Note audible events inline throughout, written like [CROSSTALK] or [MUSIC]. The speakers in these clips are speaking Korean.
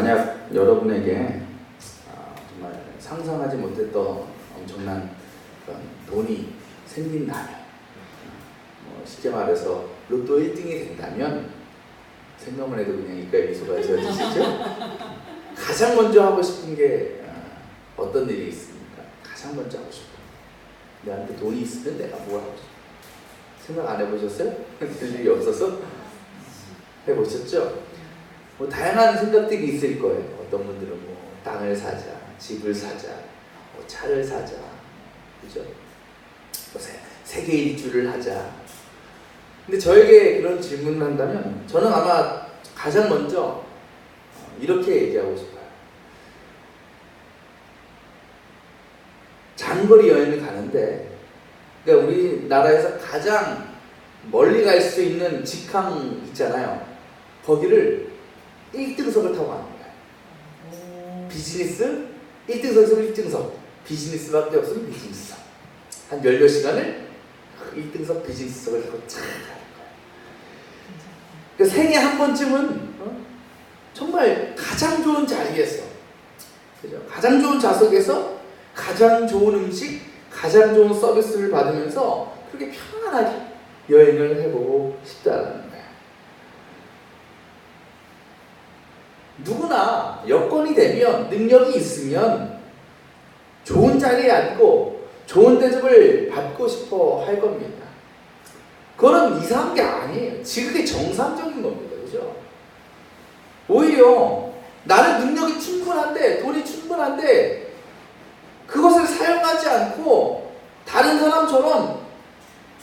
만약 여러분에게 아, 정말 상상하지 못했던 엄청난 돈이 생긴다면, 뭐 쉽게 말해서 로또 1등이 된다면 생각만 해도 그냥 입가에 미소가 지어지시죠? 가장 먼저 하고 싶은 게 아, 어떤 일이 있습니까? 가장 먼저 하고 싶어. 내한테 돈이 있으면 내가 뭘 하고 싶어? 생각 안 해보셨어요? [LAUGHS] 들 일이 없어서 해보셨죠? 뭐 다양한 생각들이 있을 거예요. 어떤 분들은 뭐 땅을 사자, 집을 사자, 뭐 차를 사자, 그죠? 뭐 세, 세계 일주를 하자. 근데 저에게 그런 질문을 한다면 저는 아마 가장 먼저 어, 이렇게 얘기하고 싶어요. 장거리 여행을 가는데, 그러니까 우리나라에서 가장 멀리 갈 수 있는 직항 있잖아요. 거기를 1등석을 타고 가는 거예요. 비즈니스 1등석에서 1등석 비즈니스밖에 없으면 비즈니스석 한 열몇 시간을 그 1등석 비즈니스석을 타고 쫙 가는 거예요. 그러니까 생애 한 번쯤은 어? 정말 가장 좋은 자리에서 그죠? 가장 좋은 좌석에서 가장 좋은 음식, 가장 좋은 서비스를 받으면서 그렇게 편안하게 여행을 해보고 싶다는 거예요. 누구나 여건이 되면 능력이 있으면 좋은 자리에 앉고 좋은 대접을 받고 싶어 할 겁니다. 그거는 이상한 게 아니에요. 지극히 정상적인 겁니다. 그죠? 오히려 나는 능력이 충분한데 돈이 충분한데 그것을 사용하지 않고 다른 사람처럼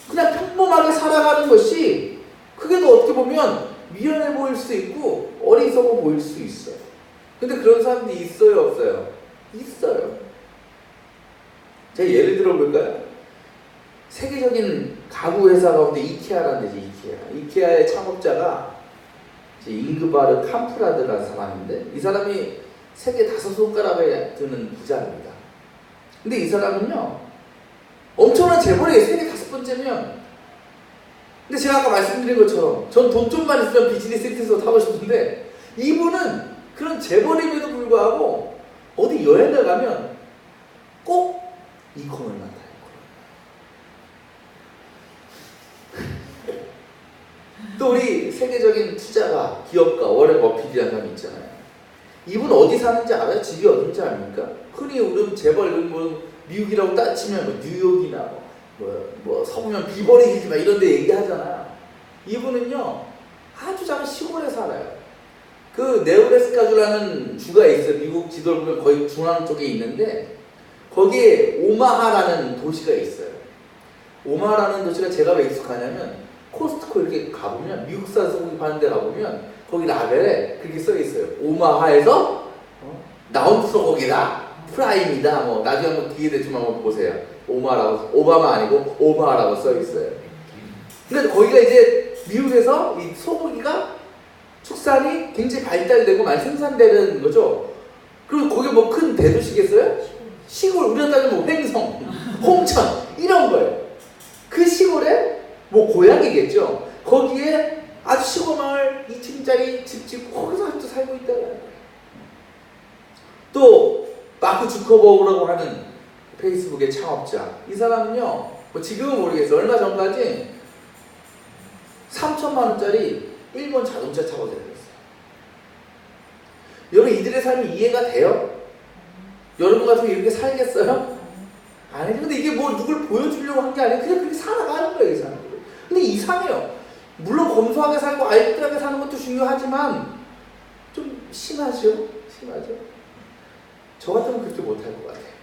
그냥 평범하게 살아가는 것이 그게 더 어떻게 보면 미련해 보일 수 있고 어리석어 보일 수 있어요. 근데 그런 사람들이 있어요, 없어요? 있어요. 제가 예를 들어 볼까요? 세계적인 가구 회사 가운데 이케아라는 데죠, 이케아. 이케아의 창업자가 잉그바르 캄프라드라는 사람인데 이 사람이 세계 다섯 손가락에 드는 부자입니다. 근데 이 사람은요 엄청난 재벌이에요. 세계 다섯 번째면 근데 제가 아까 말씀드린 것처럼 전 돈 좀만 있으면 비즈니스 세트에서 타고 싶은데 이분은 그런 재벌임에도 불구하고 어디 여행을 가면 꼭 이코노미만 타요. 또 우리 세계적인 투자가 기업가 워렌 버핏이라는 사람이 있잖아요. 이분 어디 사는지 알아요? 집이 어딘지 압니까? 흔히 우리 재벌 뭐 미국이라고 따지면 뭐 뉴욕이나 뭐 뭐, 뭐 서부면 비버리 hills 막 이런 데 얘기하잖아요. 이분은요, 아주 작은 시골에 살아요. 그 네브래스카주라는 주가 있어요. 미국 지도를 보면 거의 중앙 쪽에 있는데, 거기에 오마하라는 도시가 있어요. 오마하라는 도시가 제가 왜 익숙하냐면, 코스트코 이렇게 가보면, 미국산 소고기 파는 데 가보면, 거기 라벨에 그렇게 써 있어요. 오마하에서 어? 나온 소고기다. 프라임이다. 뭐, 나중에 한번 기회 되시면 한번 보세요. 오마라고 오바마 아니고 오마라고 써 있어요. 근데 거기가 이제 미국에서 이 소고기가 축산이 굉장히 발달되고 많이 생산되는 거죠. 그리고 거기 뭐 큰 대도시겠어요? 시골 우리가 따지면 뭐 횡성, [LAUGHS] 홍천 이런 거예요. 그 시골에 뭐 고향이겠죠. 거기에 아주 시골 마을 2층짜리 집 짓고 거기서 아직도 살고 있다는 거예요. 또 마크 주커버그라고 하는 페이스북의 창업자. 이 사람은요, 뭐 지금은 모르겠어요. 얼마 전까지 3천만 원짜리 일본 자동차 차고 다녔어요. 여러분 이들의 삶이 이해가 돼요? 여러분 같으면 이렇게 살겠어요? 아니 근데 이게 뭐 누굴 보여주려고 한 게 아니라 그냥 그렇게 살아가는 거예요 이 사람들. 근데 이상해요. 물론 검소하게 살고 알뜰하게 사는 것도 중요하지만 좀 심하죠? 심하죠? 저 같으면 그렇게 못할 것 같아요.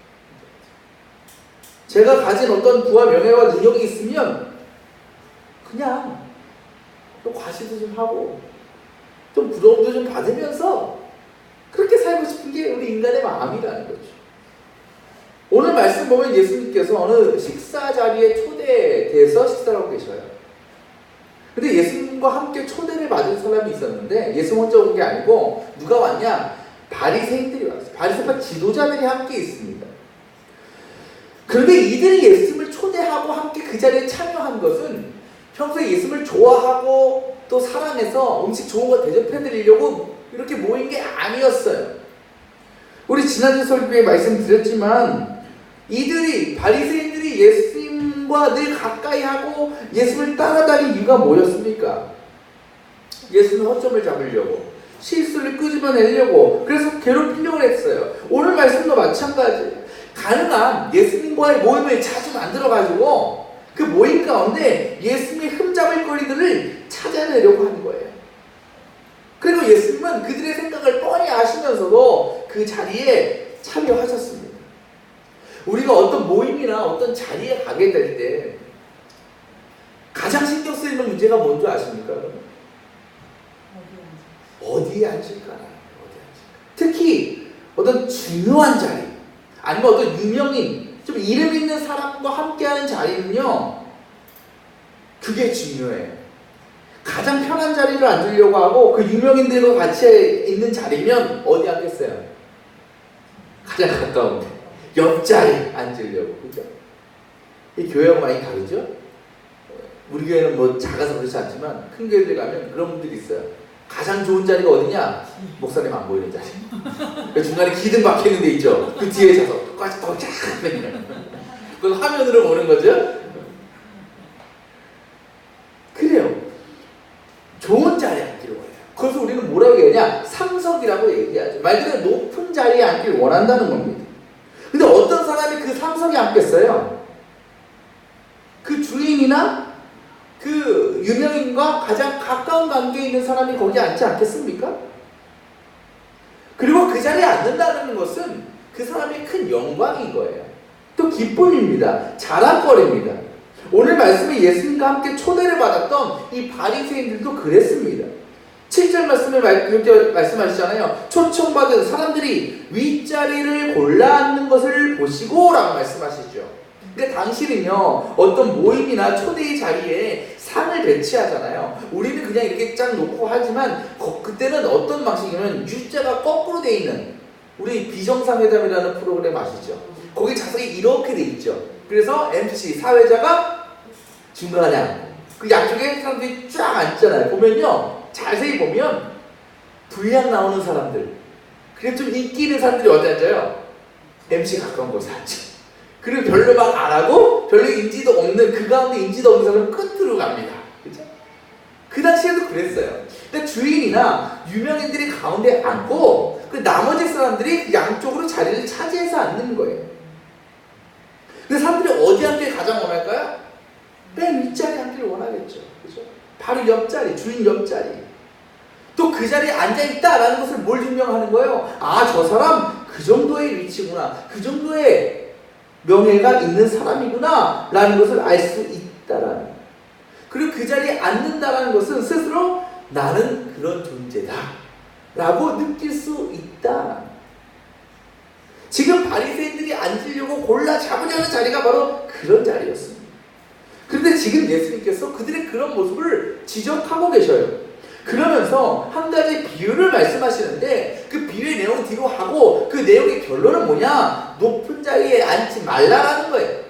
제가 가진 어떤 부와 명예와 능력이 있으면 그냥 또 과시도 좀 하고 좀 부러움도 좀 받으면서 그렇게 살고 싶은 게 우리 인간의 마음이라는 거죠. 오늘 말씀 보면 예수님께서 어느 식사 자리에 초대돼서 식사를 하고 계셔요. 근데 예수님과 함께 초대를 받은 사람이 있었는데 예수 혼자 온 게 아니고 누가 왔냐? 바리새인들이 왔어요. 바리새파 지도자들이 함께 있습니다. 그런데 이들이 예수님을 초대하고 함께 그 자리에 참여한 것은 평소에 예수님을 좋아하고 또 사랑해서 음식 좋은 거 대접해 드리려고 이렇게 모인 게 아니었어요. 우리 지난주 설교에 말씀드렸지만 이들이 바리새인들이 예수님과 늘 가까이 하고 예수를 따라다닌 이유가 뭐였습니까? 예수는 허점을 잡으려고 실수를 끄집어내려고 그래서 괴롭히려고 했어요. 오늘 말씀도 마찬가지. 가능한 예수님과의 모임을 자주 만들어 가지고 그 모임 가운데 예수님의 흠잡을 거리들을 찾아내려고 하는 거예요. 그리고 예수님은 그들의 생각을 뻔히 아시면서도 그 자리에 참여하셨습니다. 우리가 어떤 모임이나 어떤 자리에 가게 될 때 가장 신경 쓰이는 문제가 뭔지 아십니까? 어디에 앉을까? 어디에 앉을까? 특히 어떤 중요한 자리, 아니면 어떤 유명인, 좀 이름 있는 사람과 함께하는 자리는요, 그게 중요해요. 가장 편한 자리를 앉으려고 하고 그 유명인들과 같이 있는 자리면 어디 앉겠어요? 가장 가까운 데, 옆자리 앉으려고, 그죠? 이 교회하고 많이 다르죠? 우리 교회는 뭐 작아서 그렇지 않지만 큰 교회들 가면 그런 분들이 있어요. 가장 좋은 자리가 어디냐? 목사님 안 보이는 자리. 그 중간에 기둥 박혀 있는 데 있죠. 그 뒤에 서서 끝까지 덕쫙 그 화면으로 보는 거죠. 그래요. 좋은 자리에 앉기를 원해요. 그래서 우리는 뭐라고 얘기하냐? 상석이라고 얘기하죠. 말 그대로 높은 자리에 앉기를 원한다는 겁니다. 근데 어떤 사람이 그 상석에 앉겠어요? 그 주인이나 그 유명인과 가장 가까운 관계에 있는 사람이 거기 앉지 않겠습니까? 그리고 그 자리에 앉는다는 것은 그 사람의 큰 영광인 거예요. 또 기쁨입니다. 자랑거리입니다. 오늘 말씀에 예수님과 함께 초대를 받았던 이 바리새인들도 그랬습니다. 7절 말씀에 그렇게 말씀하시잖아요. 초청받은 사람들이 윗자리를 골라 앉는 것을 보시고 라고 말씀하시죠. 그러니까 당시는요 어떤 모임이나 초대의 자리에 상을 배치하잖아요. 우리는 그냥 이렇게 쫙 놓고 하지만 거, 그때는 어떤 방식이냐면 U자가 거꾸로 돼 있는 우리 비정상회담이라는 프로그램 아시죠? 거기 자석이 이렇게 돼 있죠. 그래서 MC 사회자가 중간에 그 양쪽에 사람들이 쫙 앉잖아요. 보면요 자세히 보면 분량 나오는 사람들 그래 좀 인기 있는 사람들이 어디 앉아요? MC 가까운 곳에 앉죠. 그리고 별로 막 안 하고 별로 인지도 없는 그 가운데 인지도 없는 사람은 끝으로 갑니다. 그죠? 그 당시에도 그랬어요. 근데 주인이나 유명인들이 가운데 앉고 그 나머지 사람들이 양쪽으로 자리를 차지해서 앉는 거예요. 근데 사람들이 어디 앉길 가장 원할까요? 맨 윗자리에 앉기를 원하겠죠. 그죠? 바로 옆자리, 주인 옆자리. 또 그 자리에 앉아있다라는 것을 뭘 증명하는 거예요? 아, 저 사람 그 정도의 위치구나. 그 정도의 명예가 있는 사람이구나 라는 것을 알 수 있다라는 그리고 그 자리에 앉는다라는 것은 스스로 나는 그런 존재다 라고 느낄 수 있다 지금 바리새인들이 앉으려고 골라 잡으려는 자리가 바로 그런 자리였습니다. 그런데 지금 예수님께서 그들의 그런 모습을 지적하고 계셔요 그러면서 한 가지 비유를 말씀하시는데 그 비유의 내용 뒤로 하고 그 내용의 결론은 뭐냐? 높은 자리에 앉지 말라라는 거예요.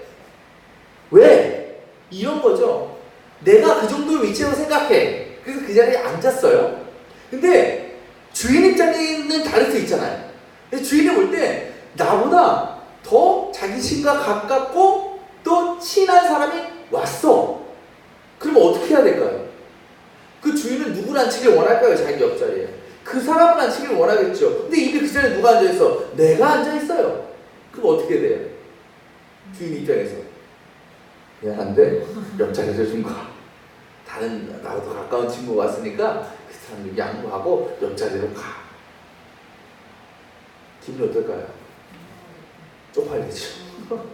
왜? 이런 거죠. 내가 그 정도 위치라고 생각해. 그래서 그 자리에 앉았어요. 근데 주인 입장에는 다를 수 있잖아요. 주인이 볼때 나보다 더 자기 신과 가깝고 또 친한 사람이 왔어. 그럼 어떻게 해야 될까요? 그 주인은 누구를 앉히길 원할까요? 자기 옆자리에. 그 사람을 앉히길 원하겠죠. 근데 이미 그 자리에 누가 앉아있어? 내가 앉아있어요. 그럼 어떻게 돼요? 주인 입장에서. 미안한데, 옆자리에서 좀 가. 다른, 나보다 가까운 친구가 왔으니까 그 사람들 양보하고 옆자리로 가. 기분이 어떨까요? 쪽팔리죠. [LAUGHS]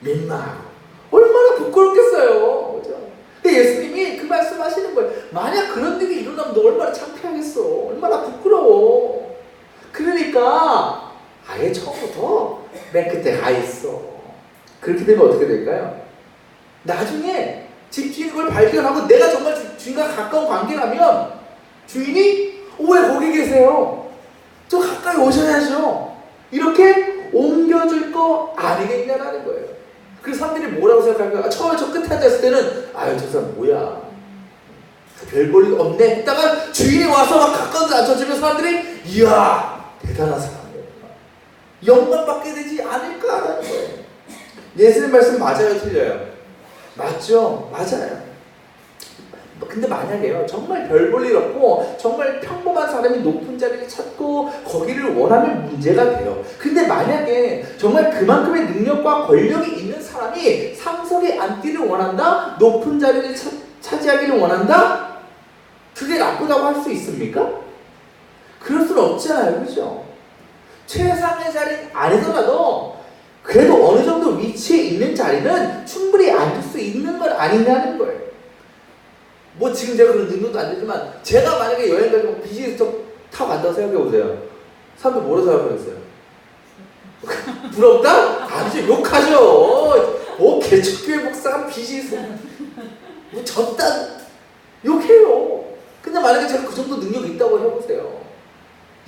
민망하고. 얼마나 부끄럽겠어요. 그죠? 근데 예수님이 그 말씀 하시는 거예요. 만약 그런 일이 일어나면 너 얼마나 창피하겠어. 얼마나 부끄러워. 그러니까 아예 처음부터 맨 끝에 가 있어. 그렇게 되면 어떻게 될까요? 나중에 집 주인이 그걸 발견하고 내가 정말 주, 주인과 가까운 관계라면 주인이 어, 왜 거기 계세요? 좀 가까이 오셔야죠. 이렇게 옮겨줄 거 아니겠냐라는 거예요. 그 사람들이 뭐라고 생각할까? 아, 처음에 저 끝에 앉았을 때는 아유 저 사람 뭐야? 별볼일 없네? 했다가 주인이 와서 막 가까운 데 앉혀주면 사람들이 이야 대단한 사람이었구나 영광받게 되지 않을까라는 거예요. 예수님 말씀 맞아요 틀려요? 맞죠? 맞아요 근데 만약에요 정말 별 볼 일 없고 정말 평범한 사람이 높은 자리를 찾고 거기를 원하면 문제가 돼요. 근데 만약에 정말 그만큼의 능력과 권력이 있는 사람이 상석에 앉기를 원한다? 높은 자리를 차, 차지하기를 원한다? 그게 나쁘다고 할 수 있습니까? 그럴 수는 없잖아요 그죠? 최상의 자리 아니더라도 그래도 어느 정도 위치에 있는 자리는 충분히 앉을 수 있는 건 아니냐는 거예요 뭐 지금 제가 그런 능력도 안 되지만 제가 만약에 여행 뭐 비즈니스 타고 간다고 생각해 보세요. 사람들 뭐라 생각하겠어요? [LAUGHS] 부럽다? 아니죠 욕하죠. 뭐 개척교회 목사가 비즈니스 뭐 졌다 욕해요. 근데 만약에 제가 그 정도 능력이 있다고 해보세요.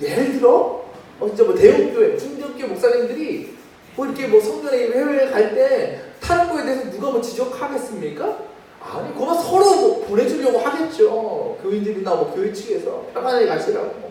예를 들어 어 진짜 뭐 대형교회, 중견교회 목사님들이 뭐 이렇게 뭐 성전에 해외 갈때 타는 거에 대해서 누가 뭐 지적하겠습니까? 아니, 그만 서로 뭐 보내주려고 하겠죠. 교인들이나 뭐 교회 측에서 편안하게 가시라고.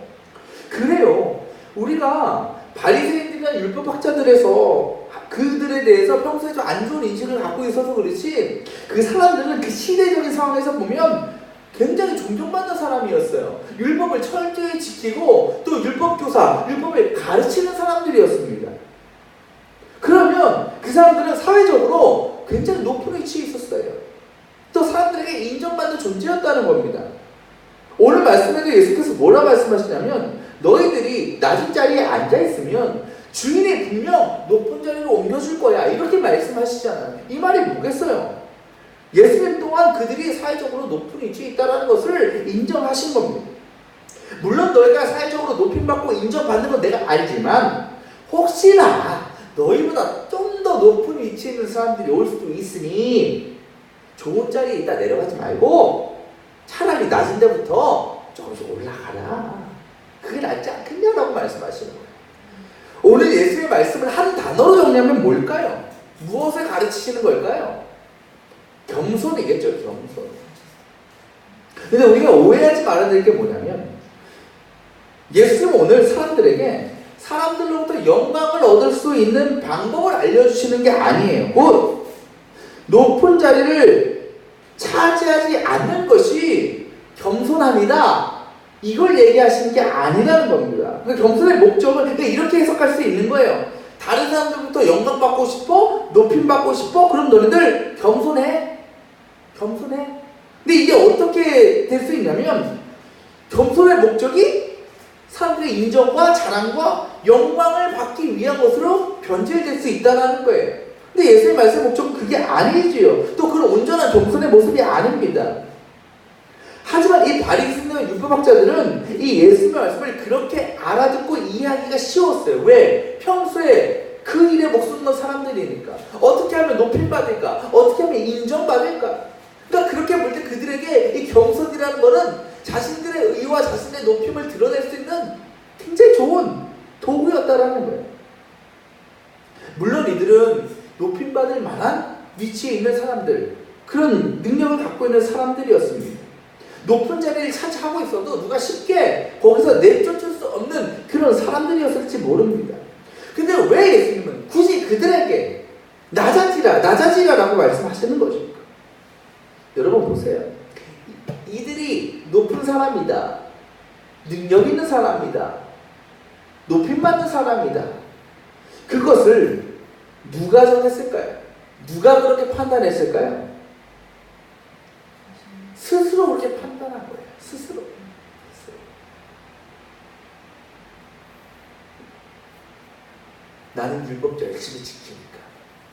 그래요. 우리가 바리새인들이나 율법학자들에서 그들에 대해서 평소에 좀 안 좋은 인식을 갖고 있어서 그렇지 그 사람들은 그 시대적인 상황에서 보면 굉장히 존경받는 사람이었어요. 율법을 철저히 지키고 또 율법 교사, 율법을 가르치는 사람들이었습니다. 그러면 그 사람들은 사회적으로 굉장히 높은 위치에 있었어요. 또 사람들에게 인정받는 존재였다는 겁니다. 오늘 말씀에도 예수께서 뭐라 말씀하시냐면 너희들이 낮은 자리에 앉아 있으면 주인이 분명 높은 자리로 옮겨줄 거야 이렇게 말씀하시잖아요. 이 말이 뭐겠어요? 예수님 또한 그들이 사회적으로 높은 위치에 있다는 것을 인정하신 겁니다. 물론 너희가 사회적으로 높임받고 인정받는 건 내가 알지만 혹시나 너희보다 좀 더 높은 위치에 있는 사람들이 올 수도 있으니 좋은 자리에 있다 내려가지 말고 차라리 낮은 데부터 조금씩 올라가라. 그게 낫지 않겠냐라고 말씀하시는 거예요. 오늘 예수의 말씀을 한 단어로 정리하면 뭘까요? 무엇을 가르치시는 걸까요? 겸손이겠죠, 겸손. 근데 우리가 오해하지 말아야 될 게 뭐냐면 예수님 오늘 사람들에게 사람들로부터 영광을 얻을 수 있는 방법을 알려주시는 게 아니에요. 곧 높은 자리를 차지하지 않는 것이 겸손함이다. 이걸 얘기하시는 게 아니라는 겁니다. 그 겸손의 목적은 그러니까 이렇게 해석할 수 있는 거예요. 다른 사람들부터 영광 받고 싶어, 높임 받고 싶어, 그럼 너희들 겸손해, 겸손해. 근데 이게 어떻게 될 수 있냐면 겸손의 목적이 사람들의 인정과 자랑과 영광을 받기 위한 것으로 변질될 수 있다는 거예요. 근데 예수의 말씀 목적은 그게 아니지요. 또 그런 온전한 겸손의 모습이 아닙니다. 하지만 이 바리새인과 율법학자들은 이 예수의 말씀을 그렇게 알아듣고 이해하기가 쉬웠어요. 왜? 평소에 그 일에 목숨 건 사람들이니까. 어떻게 하면 높임 받을까? 어떻게 하면 인정받을까? 그러니까 그렇게 볼 때 그들에게 이 겸손이라는 것은 자신들의 의와 자신의 높임을 드러낼 수 있는 굉장히 좋은 도구였다라는 거예요. 물론 이들은 높임받을 만한 위치에 있는 사람들, 그런 능력을 갖고 있는 사람들이었습니다. 높은 자리를 차지하고 있어도 누가 쉽게 거기서 내쫓을 수 없는 그런 사람들이었을지 모릅니다. 근데 왜 예수님은 굳이 그들에게 낮아지라, 낮아지라 라고 말씀하시는 것입니까? 여러분 보세요. 이들이 높은 사람이다. 능력 있는 사람이다. 높임 받는 사람이다. 그것을 누가 정했을까요? 누가 그렇게 판단했을까요? 스스로 그렇게 판단한 거예요. 스스로. 나는 율법 열심히 지키니까.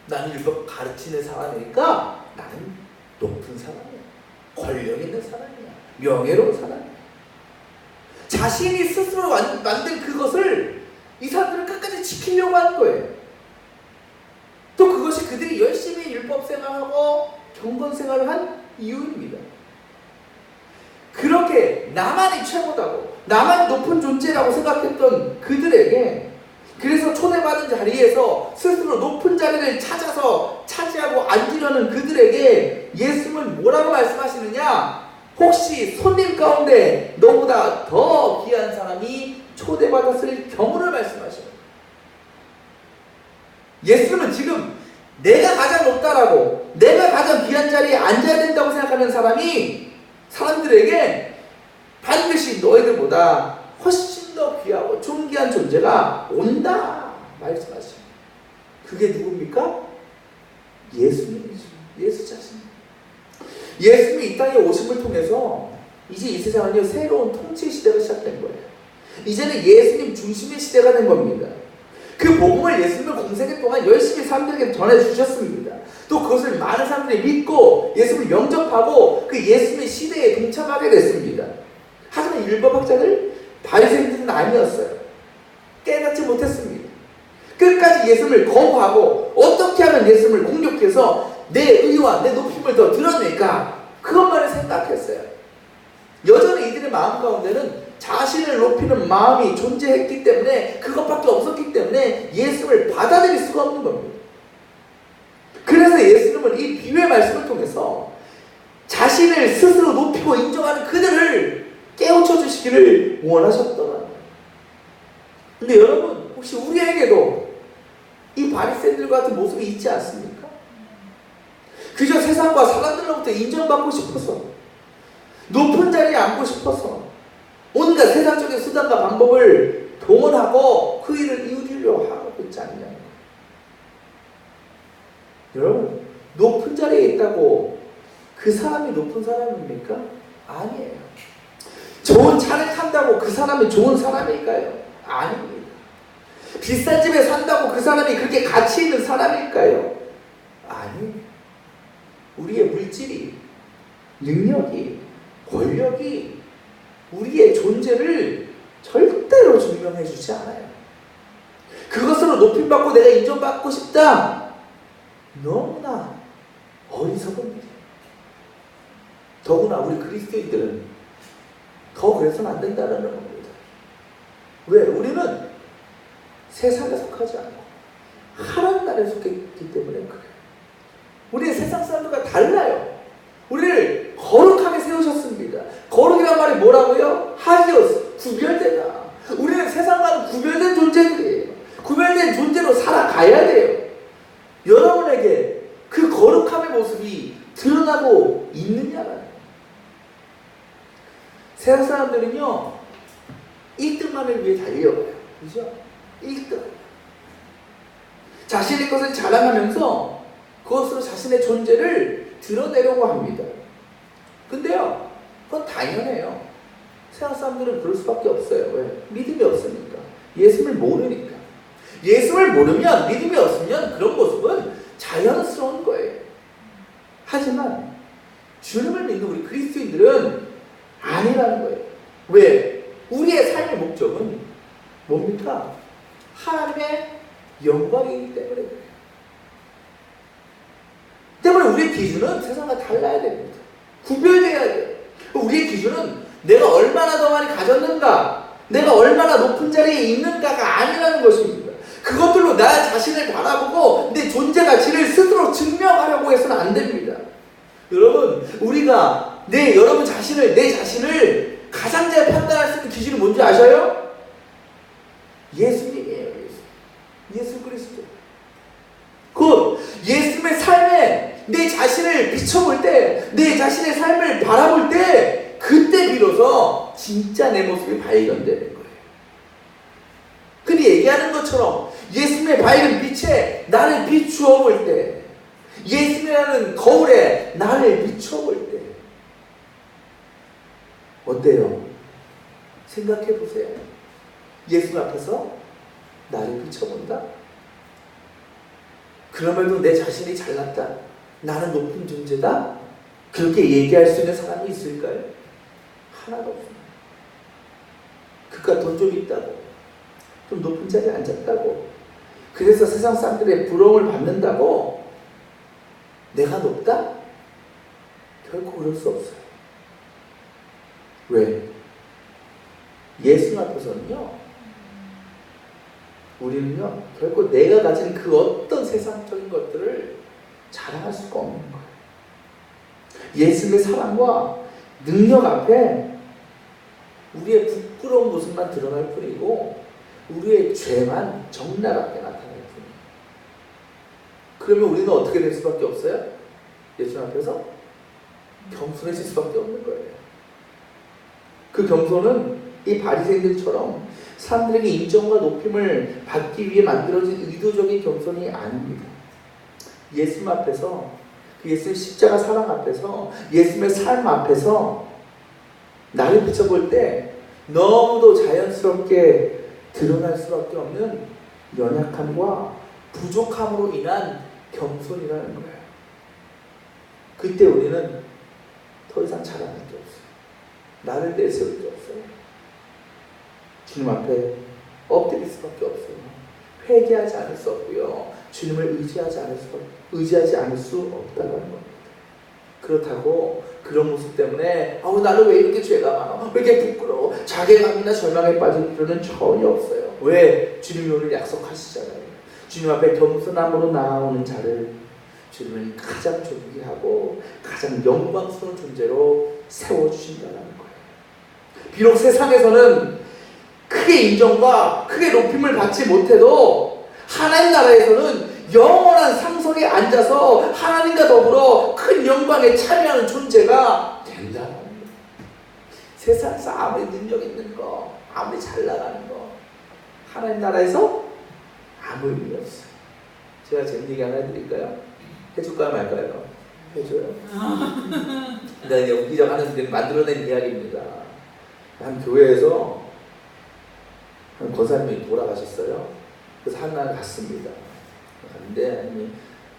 나는 율법 가르치는 사람이니까 나는 높은 사람이야. 권력 있는 사람이야. 명예로운 사람이야. 자신이 스스로 만- 만든 그것을 이 사람들은 끝까지 지키려고 하는 거예요. 또 그것이 그들이 열심히 율법 경건 생활을 한 이유입니다. 그렇게 나만이 최고다고 나만 높은 존재라고 생각했던 그들에게 그래서 초대받은 자리에서 스스로 높은 자리를 찾아서 차지하고 앉으려는 그들에게 예수님은 뭐라고 말씀하시느냐? 혹시 손님 가운데 너보다 더 귀한 사람이 초대받았을 경우를 말씀하시는. 예수님은 지금 내가 가장 높다라고 자리에 앉아야 된다고 생각하는 사람이 사람들에게 반드시 너희들보다 훨씬 더 귀하고 존귀한 존재가 온다 말씀하십니다. 그게 누굽니까? 예수님이죠. 예수 자신. 예수님이 이 땅에 오심을 통해서 이제 이 세상은요 새로운 통치 시대가 시작된 거예요. 이제는 예수님 중심의 시대가 된 겁니다. 그 복음을 예수님을 공생애 동안 열심히 사람들에게 전해 주셨습니다. 또 그것을 많은 사람들이 믿고 예수님을 영접하고 그 예수님의 시대에 동참하게 됐습니다. 하지만 율법학자들 바리새인들은 아니었어요. 깨닫지 못했습니다. 끝까지 예수님을 거부하고 어떻게 하면 예수님을 공격해서 내 의와 내 높임을 더 드러낼까 그것만을 생각했어요. 여전히 이들의 마음 가운데는 자신을 높이는 마음이 존재했기 때문에 그것밖에 없었기 때문에 예수님을 받아들일 수가 없는 겁니다. 그래서 예수님은 이 비유의 말씀을 통해서 자신을 스스로 높이고 인정하는 그들을 깨우쳐 주시기를 원하셨더라. 근데 여러분 혹시 우리에게도 이 바리새인들 같은 모습이 있지 않습니까? 그저 세상과 사람들로부터 인정받고 싶어서 높은 자리에 앉고 싶어서 온갖 세상적인 수단과 방법을 동원하고 그 일을 이루려 하고 있지 않냐. 여러분, 높은 자리에 있다고 그 사람이 높은 사람입니까? 아니에요. 좋은 차를 탄다고 그 사람이 좋은 사람일까요? 아닙니다. 비싼 집에 산다고 그 사람이 그렇게 가치 있는 사람일까요? 아닙니다. 우리의 물질이, 능력이, 권력이 우리의 존재를 절대로 증명해 주지 않아요. 그것으로 높임받고 내가 인정받고 싶다. 너무나 어리석은 일이에요. 더구나 우리 그리스도인들은 더 그래서는 안 된다는 겁니다. 왜? 우리는 세상에 속하지 않고 하나님 나라에 속했기 때문에 그래요. 우리는 세상 사람들과 달라요. 우리를 거룩하게 세우셨습니다. 거룩이란 말이 뭐라고요? 하기오스, 구별되다. 우리는 세상과는 구별된 존재들이에요. 구별된 존재로 살아가야 돼요. 여러분에게 그 거룩함의 모습이 드러나고 있느냐라는 세상 사람들은요, 1등만을 위해 달려가요. 그죠? 1등. 자신의 것을 자랑하면서 그것으로 자신의 존재를 드러내려고 합니다. 근데요, 그건 당연해요. 세상 사람들은 그럴 수밖에 없어요. 왜? 믿음이 없으니까. 예수를 모르니까. 예수를 모르면, 믿음이 없으면 그런 모습은 자연스러운 거예요. 하지만, 주님을 믿는 우리 그리스도인들은 아니라는 거예요. 왜? 우리의 삶의 목적은 뭡니까? 하나님의 영광이기 때문에 그래요. 때문에 우리의 기준은 세상과 달라야 됩니다. 구별돼야 돼요. 우리의 기준은 내가 얼마나 더 많이 가졌는가, 내가 얼마나 높은 자리에 있는가가 아니라는 것입니다. 그것들로 나 자신을 바라보고 내 존재 가치를 스스로 증명하려고 해서는 안 됩니다. 여러분, 우리가 내 여러분 자신을 내 자신을 가장 잘 판단할 수 있는 기준이 뭔지 아셔요? 예수님이에요. 예수. 예수 그리스도. 그 예수님의 삶에 내 자신을 비춰볼 때, 내 자신의 삶을 바라볼 때, 그때 비로소 진짜 내 모습이 발견되는 거예요. 근데 얘기하는 것처럼 예수님의 밝은 빛에 나를 비추어 볼 때, 예수님이라는 거울에 나를 비춰 볼 때, 어때요? 생각해 보세요. 예수 앞에서 나를 비춰본다? 그러면도 내 자신이 잘났다. 나는 높은 존재다. 그렇게 얘기할 수 있는 사람이 있을까요? 하나도 없습니다. 그깟 돈좀 있다고, 좀 높은 자리에 앉았다고, 그래서 세상 사람들의 부러움을 받는다고 내가 높다? 결코 그럴 수 없어요. 왜? 예수 앞에서는요, 우리는요, 결코 내가 가진 그 어떤 세상적인 것들을 자랑할 수가 없는 거예요. 예수님의 사랑과 능력 앞에 우리의 부끄러운 모습만 드러날 뿐이고 우리의 죄만 적나라하게 나타날 뿐이에요. 그러면 우리는 어떻게 될 수밖에 없어요? 예수 앞에서 겸손해질 수밖에 없는 거예요. 그 겸손은 이 바리새인들처럼 사람들에게 인정과 높임을 받기 위해 만들어진 의도적인 겸손이 아닙니다. 예수님 앞에서 그 예수의 십자가 사랑 앞에서 예수님의 삶 앞에서 나를 비춰볼 때 너무도 자연스럽게 드러날 수밖에 없는 연약함과 부족함으로 인한 겸손이라는 거예요. 그때 우리는 더 이상 자랑할 게 없어요. 나를 내세울 게 없어요. 주님 앞에 엎드릴 수밖에 없어요. 회개하지 않을 수 없고요. 주님을 의지하지 않을 수 의지하지 않을 수 없다는 겁니다. 그렇다고 그런 모습 때문에 아우 나는 왜 이렇게 죄가 많아? 왜 이렇게 부끄러워? 자괴감이나 절망에 빠질 필요는 전혀 없어요. 왜? 주님이 오늘 약속하시잖아요. 주님 앞에 겸손함으로 나아오는 자를 주님은 가장 존귀하고 가장 영광스러운 존재로 세워주신다는 거예요. 비록 세상에서는 크게 인정과 크게 높임을 받지 못해도 하나님 나라에서는 영원한 상석에 앉아서 하나님과 더불어 큰 영광에 참여하는 존재가 된다는 거예요. 세상에서 아무리 능력 있는 거, 아무리 잘 나가는 거, 하나님 나라에서 아무 의미 없어요. 제가 재밌는 얘기 하나 해드릴까요? 해줄까요, 말까요? 해줘요. 근데 이제 웃기적 하는 데 만들어낸 이야기입니다. 한 교회에서 한 권사님이 돌아가셨어요. 그래서 한날 갔습니다. 갔는데 하나님이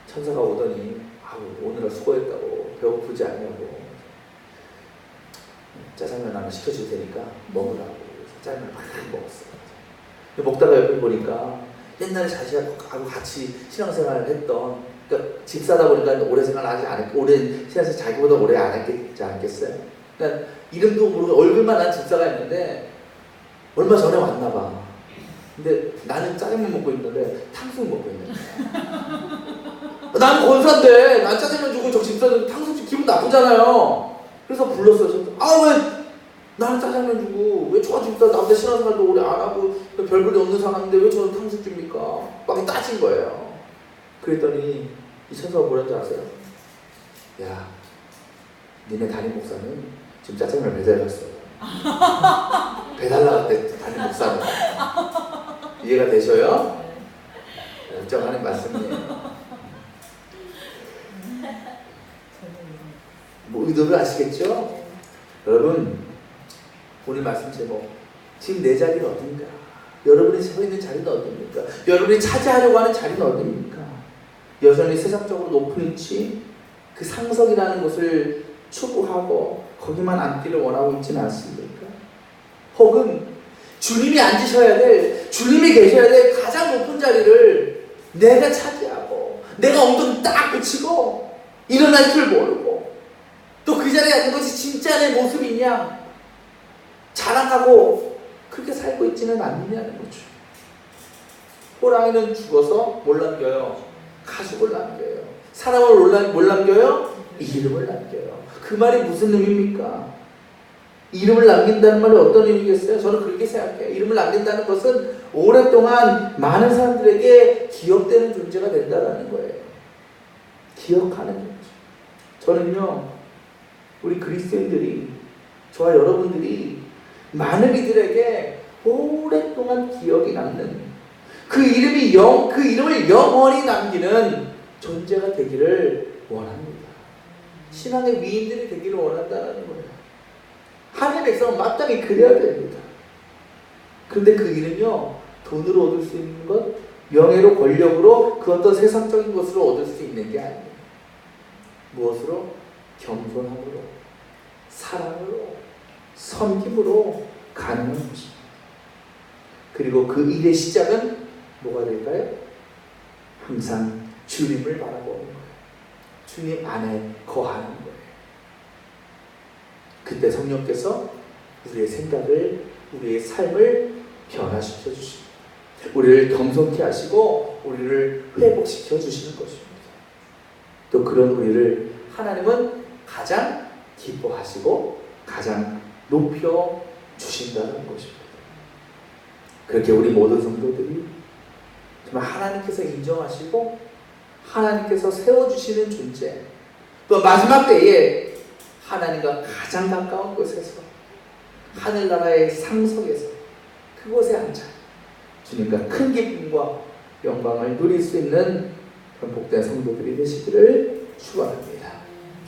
천사가 오더니 아우 오늘은 수고했다고 배고프지 않냐고 짜장면 하나 시켜줄 테니까 먹으라고 짜장면 막 먹었어요. 근데 먹다가 옆에 보니까 옛날에 자식하고 같이 신앙생활을 했던 그러니까 집사다 보니까 오래 생활 아직 안 했, 오래 신앙생활 자기보다 오래 안 했겠지 않겠어요? 그러니까 이름도 모르고 얼굴만 난 집사가 있는데 얼마 전에 왔나 봐. 근데 나는 짜장면 먹고 있는데 탕수육 먹고 있는 거야. 나는 권사인데 난 짜장면 주고 저 집사는 탕수육 기분 나쁘잖아요. 그래서 불렀어요. 아왜 나는 짜장면 주고 왜 저 집사 나보다 신앙생활도 오래 안 하고 별볼이 없는 사람인데 왜 저는 탕수육 줍니까? 막 따진 거예요. 그랬더니 이 천사가 뭐라는지 아세요? 야, 니네 담임 목사는 지금 짜장면 배달 갔어. 배달 나갔대 담임 목사는. 이해가 되셔요? 걱정하는 말씀이에요. 뭐 의도를 아시겠죠? 여러분 오늘 말씀 제목 지금 내 자리는 어딘가? 여러분이 서 있는 자리는 어딥니까? 여러분이 차지하려고 하는 자리는 어딥니까? 여전히 세상적으로 높은 위치 그 상석이라는 것을 추구하고 거기만 앉기를 원하고 있지는 않습니까? 혹은 주님이 앉으셔야 될, 주님이 계셔야 될 가장 높은 자리를 내가 차지하고, 내가 엉덩이 딱 붙이고, 일어날 줄 모르고, 또 그 자리에 앉는 것이 진짜 내 모습이냐, 자랑하고, 그렇게 살고 있지는 않느냐는 거죠. 호랑이는 죽어서 뭘 남겨요? 가죽을 남겨요. 사람을 뭘 남- 뭘 남겨요? 이름을 남겨요. 그 말이 무슨 의미입니까? 이름을 남긴다는 말이 어떤 의미겠어요? 저는 그렇게 생각해요. 이름을 남긴다는 것은 오랫동안 많은 사람들에게 기억되는 존재가 된다는 거예요. 기억하는 존재. 저는요, 우리 그리스도인들이, 저와 여러분들이 많은 이들에게 오랫동안 기억이 남는 그 이름이 영, 그 이름을 영원히 남기는 존재가 되기를 원합니다. 신앙의 위인들이 되기를 원한다는 거예요. 백성은 마땅히 그래야 됩니다. 그런데 그 일은요, 돈으로 얻을 수 있는 것, 명예로 권력으로 그 어떤 세상적인 것으로 얻을 수 있는 게 아니에요. 무엇으로? 겸손함으로, 사랑으로, 섬김으로 가능한 것입니다. 그리고 그 일의 시작은 뭐가 될까요? 항상 주님을 바라보는 거예요. 주님 안에 거하는. 그때 성령께서 우리의 생각을, 우리의 삶을 변화시켜 주십니다. 우리를 겸손케 하시고 우리를 회복시켜 주시는 것입니다. 또 그런 우리를 하나님은 가장 기뻐하시고 가장 높여 주신다는 것입니다. 그렇게 우리 모든 성도들이 정말 하나님께서 인정하시고 하나님께서 세워주시는 존재 또 마지막 때에 하나님과 가장 가까운 곳에서 하늘나라의 상석에서 그곳에 앉아 주님과 큰 기쁨과 영광을 누릴 수 있는 그런 복된 성도들이 되시기를 축원합니다.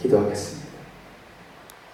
기도하겠습니다.